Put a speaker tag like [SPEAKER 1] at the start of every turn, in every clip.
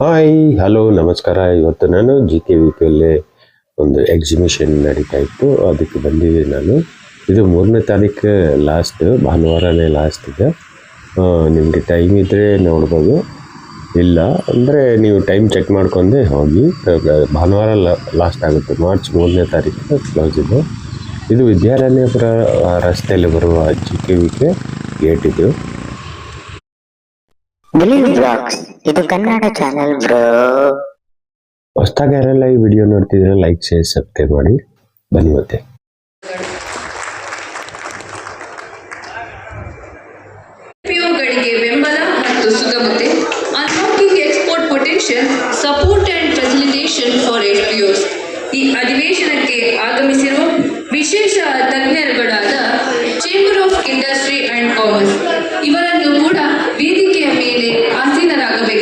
[SPEAKER 1] Hi hello ನಮಸ್ಕಾರ. ಇವತ್ತು ನಾನು ಜಿ ಕೆ ವಿ ಪಿಯಲ್ಲಿ ಒಂದು ಎಕ್ಸಿಬಿಷನ್ ನಡೀತಾ ಇತ್ತು. ಅದಕ್ಕೆ ಬಂದಿದ್ದೆ ನಾನು. ಇದು ಮೂರನೇ ತಾರೀಕು ಲಾಸ್ಟ್ ಭಾನುವಾರನೇ ಲಾಸ್ಟ್ ಇದೆ. ನಿಮಗೆ ಟೈಮ್ ಇದ್ದರೆ ನೋಡ್ಬೋದು. ಇಲ್ಲ ಅಂದರೆ ನೀವು ಟೈಮ್ ಚೆಕ್ ಮಾಡ್ಕೊಂಡೆ ಹೋಗಿ. ಭಾನುವಾರ ಲಾಸ್ಟ್ ಆಗುತ್ತೆ. ಮಾರ್ಚ್ ಮೂರನೇ ತಾರೀಕು ಕ್ಲೋಸ್ ಇದೆ. ಇದು ವಿದ್ಯಾರಣ್ಯಪುರ ರಸ್ತೆಯಲ್ಲಿ ಬರುವ G K V K gate ಇದು.
[SPEAKER 2] ಬ್ಲೂ ಬ್ಲಾಗ್ಸ್ ಇದು ಕನ್ನಡ ಚಾನೆಲ್ ಬ್ರೋ
[SPEAKER 1] ಹೊಸ್ದಾಗಿ ಯಾರೆಲ್ಲ ಈ ವಿಡಿಯೋ ನೋಡ್ತಿದ್ರೆ ಲೈಕ್ ಶೇರ್ ಸಬ್ಸ್ಕ್ರೈಬ್ ಮಾಡಿ. ಬನ್ನಿ ಮತ್ತೆ
[SPEAKER 3] ಪಿಒಗಳಿಗೆ ಬೆಂಬಲ ಮತ್ತು ಸುಗಮತೆ unlocking export potential support and facilitation for FPOs ಈ ಅಧಿವೇಶನಕ್ಕೆ ಆಗಮಿಸಿರುವ ವಿಶೇಷ ತಜ್ಞರುಗಳಾದ chamber of industry and commerce ಇವರನ್ನು ಕೂಡ ವೇದಿಕೆಯ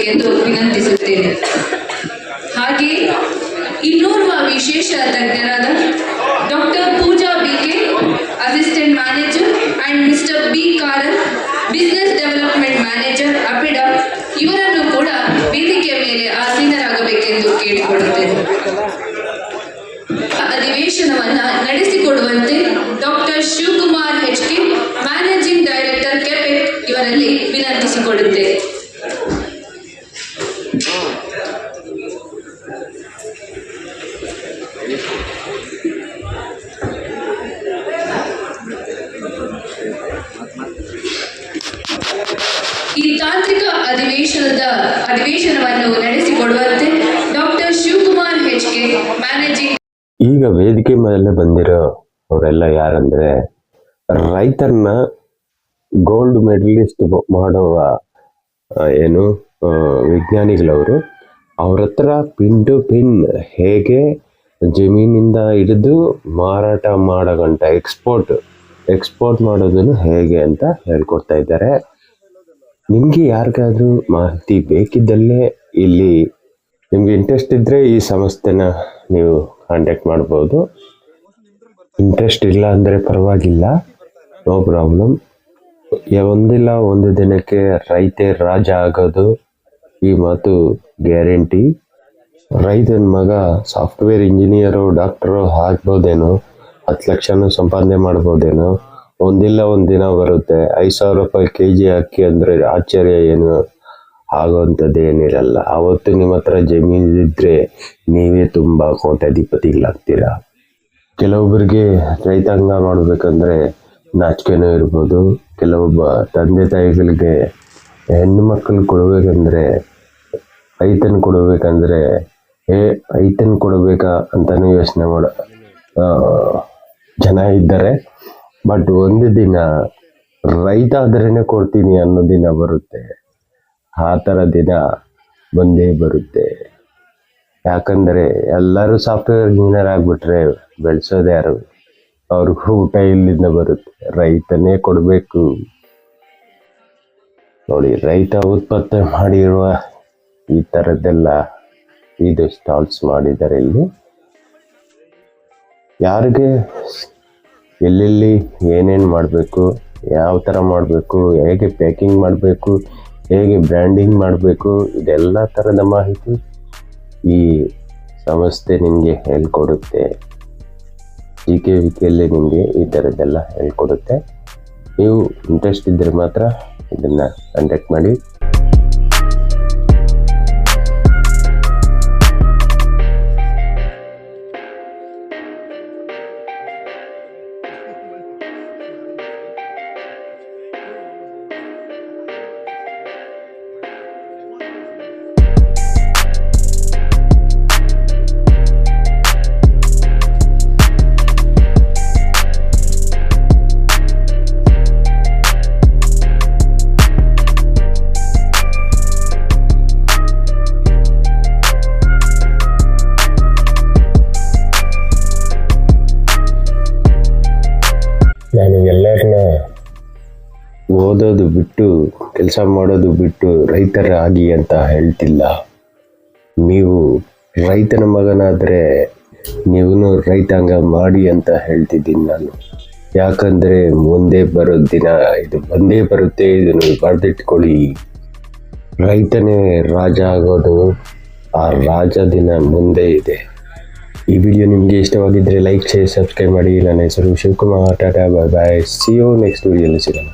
[SPEAKER 3] ಆಸೀನರಾಗಬೇಕೆಂದು ವಿನಂತಿಸುತ್ತೇನೆ. ಹಾಗೆ ಇನ್ನೋರ್ವ ವಿಶೇಷ ತಜ್ಞರಾದ doctor Pooja BK assistant manager and mister B Karan, business development manager APEDA, ಇವರನ್ನು ಕೂಡ ವೇದಿಕೆಯ ಮೇಲೆ ಆಸೀನರಾಗಬೇಕೆಂದು ಕೇಳಿಕೊಳ್ಳುತ್ತೇನೆ. ಅಧಿವೇಶನವನ್ನ ನಡೆಸಿಕೊಡುವಂತೆ doctor Shivakumar H K, managing director KAPPEC ಇವರಲ್ಲಿ ವಿನಂತಿಸಿಕೊಳ್ಳುತ್ತೇನೆ. ಅಧಿವೇಶನವನ್ನು ನಡೆಸಿಕೊಡುವಂತೆ doctor Shivakumar H K managing
[SPEAKER 1] ಈಗ ವೇದಿಕೆ ಮೇಲೆ ಬಂದಿರೋ ಅವರೆಲ್ಲ ಯಾರಂದ್ರೆ ರೈತರನ್ನ ಗೋಲ್ಡ್ ಮೆಡಲಿಸ್ಟ್ ಮಾಡುವ ಏನು ವಿಜ್ಞಾನಿಗಳವರು ಅವ್ರ ಹತ್ರ ಪಿನ್ ಟು ಪಿನ್ ಹೇಗೆ ಜಮೀನಿಂದ ಹಿಡಿದು ಮಾರಾಟ ಮಾಡೋ ಗಂಟ ಎಕ್ಸ್ಪೋರ್ಟ್ ಎಕ್ಸ್ಪೋರ್ಟ್ ಮಾಡೋದನ್ನು ಹೇಗೆ ಅಂತ ಹೇಳ್ಕೊಡ್ತಾ ಇದ್ದಾರೆ. ನಿಮಗೆ ಯಾರಿಗಾದ್ರೂ ಮಾಹಿತಿ ಬೇಕಿದ್ದಲ್ಲೇ ಇಲ್ಲಿ ನಿಮ್ಗೆ ಇಂಟ್ರೆಸ್ಟ್ ಇದ್ದರೆ ಈ ಸಂಸ್ಥೆನ ನೀವು ಕಾಂಟ್ಯಾಕ್ಟ್ ಮಾಡ್ಬೋದು. ಇಂಟ್ರೆಸ್ಟ್ ಇಲ್ಲ ಅಂದರೆ ಪರವಾಗಿಲ್ಲ ನೋ ಪ್ರಾಬ್ಲಮ್ ಒಂದಿಲ್ಲ, ಒಂದು ದಿನಕ್ಕೆ ರೈತೆ ರಾಜ ಆಗೋದು ಈ ಮಾತು ಗ್ಯಾರಂಟಿ ರೈತನ ಮಗ ಸಾಫ್ಟ್ವೇರ್ ಇಂಜಿನಿಯರು ಡಾಕ್ಟರು ಆಗ್ಬೋದೇನೋ, ಹತ್ತು ಲಕ್ಷನೂ ಸಂಪಾದನೆ ಮಾಡ್ಬೋದೇನೋ ಒಂದಿಲ್ಲ ಒಂದು ದಿನ ಬರುತ್ತೆ. ಐದು ಸಾವಿರ ರೂಪಾಯಿ ಕೆ ಜಿ ಅಕ್ಕಿ ಅಂದರೆ ಆಶ್ಚರ್ಯ ಏನು? ಆಗೋವಂಥದ್ದು ಏನಿರಲ್ಲ. ಆವತ್ತು ನಿಮ್ಮ ಹತ್ರ ಜಮೀನು ಇದ್ದರೆ ನೀವೇ ತುಂಬ ಕೋಟ್ಯಾಧಿಪತಿಗಳಾಗ್ತೀರಾ? ಕೆಲವೊಬ್ಬರಿಗೆ ರೈತಾಂಗ ಮಾಡಬೇಕಂದ್ರೆ ನಾಚಿಕೆನೂ ಇರ್ಬೋದು. ಕೆಲವೊಬ್ಬ ತಂದೆ ತಾಯಿಗಳಿಗೆ ಹೆಣ್ಣು ಮಕ್ಕಳು ಕೊಡಬೇಕಂದ್ರೆ ರೈತನ ಕೊಡಬೇಕಂದ್ರೆ ಏ ರೈತನ ಕೊಡಬೇಕಾ ಅಂತಲೂ ಯೋಚನೆ ಮಾಡೋ ಜನ ಇದ್ದಾರೆ. ಬಟ್ ಒಂದು ದಿನ ರೈತ ಆದ್ರೇನೆ ಕೊಡ್ತೀನಿ ಅನ್ನೋ ದಿನ ಬರುತ್ತೆ. ಆ ಥರ ದಿನ ಬಂದೇ ಬರುತ್ತೆ. ಯಾಕಂದರೆ ಎಲ್ಲರೂ ಸಾಫ್ಟ್ವೇರ್ ಇಂಜಿನಿಯರ್ ಆಗಿಬಿಟ್ರೆ ಬೆಳೆಸೋದು ಯಾರು? ಅವ್ರಿಗೂ ಊಟ ಇಲ್ಲಿಂದ ಬರುತ್ತೆ. ರೈತನೇ ಕೊಡಬೇಕು. ನೋಡಿ, ರೈತ ಉತ್ಪತ್ತಿ ಮಾಡಿರುವ ಈ ಥರದ್ದೆಲ್ಲ ಇದು ಸ್ಟಾಲ್ಸ್ ಮಾಡಿದ್ದಾರೆ ಇಲ್ಲಿ. ಯಾರಿಗೆ ಎಲ್ಲೆಲ್ಲಿ ಏನೇನು ಮಾಡಬೇಕು, ಯಾವ ಥರ ಮಾಡಬೇಕು, ಹೇಗೆ ಪ್ಯಾಕಿಂಗ್ ಮಾಡಬೇಕು, ಹೇಗೆ ಬ್ರ್ಯಾಂಡಿಂಗ್ ಮಾಡಬೇಕು, ಇದೆಲ್ಲ ಥರದ ಮಾಹಿತಿ ಈ ಸಂಸ್ಥೆ ನಿಮಗೆ ಹೇಳ್ಕೊಡುತ್ತೆ. ಜಿ ಕೆ ವಿ ಕೆಯಲ್ಲಿ ನಿಮಗೆ ಈ ಥರದ್ದೆಲ್ಲ ಹೇಳ್ಕೊಡುತ್ತೆ. ನೀವು ಇಂಟ್ರೆಸ್ಟ್ ಇದ್ದರೆ ಮಾತ್ರ ಇದನ್ನು ಕಾಂಟ್ಯಾಕ್ಟ್ ಮಾಡಿ. ಓದೋದು ಬಿಟ್ಟು, ಕೆಲಸ ಮಾಡೋದು ಬಿಟ್ಟು ರೈತರಾಗಿ ಅಂತ ಹೇಳ್ತಿಲ್ಲ. ನೀವು ರೈತನ ಮಗನಾದರೆ ನೀವು ರೈತಾಂಗ ಮಾಡಿ ಅಂತ ಹೇಳ್ತಿದ್ದೀನಿ ನಾನು. ಯಾಕಂದರೆ ಮುಂದೆ ಬರೋ ದಿನ ಇದು ಬಂದೇ ಬರುತ್ತೆ, ಇದನ್ನು ಬರೆದಿಟ್ಕೊಳ್ಳಿ ರೈತನೇ ರಾಜ ಆಗೋದು ಆ ರಾಜ ದಿನ ಮುಂದೆ ಇದೆ. ಈ ವಿಡಿಯೋ ನಿಮಗೆ ಇಷ್ಟವಾಗಿದ್ದರೆ ಲೈಕ್, ಶೇರ್, ಸಬ್ಸ್ಕ್ರೈಬ್ ಮಾಡಿ. ನನ್ನ ಹೆಸರು Shivakumar. Tata, bye bye. See you next ವಿಡಿಯೋಲಿ ಸಿಗೋಣ.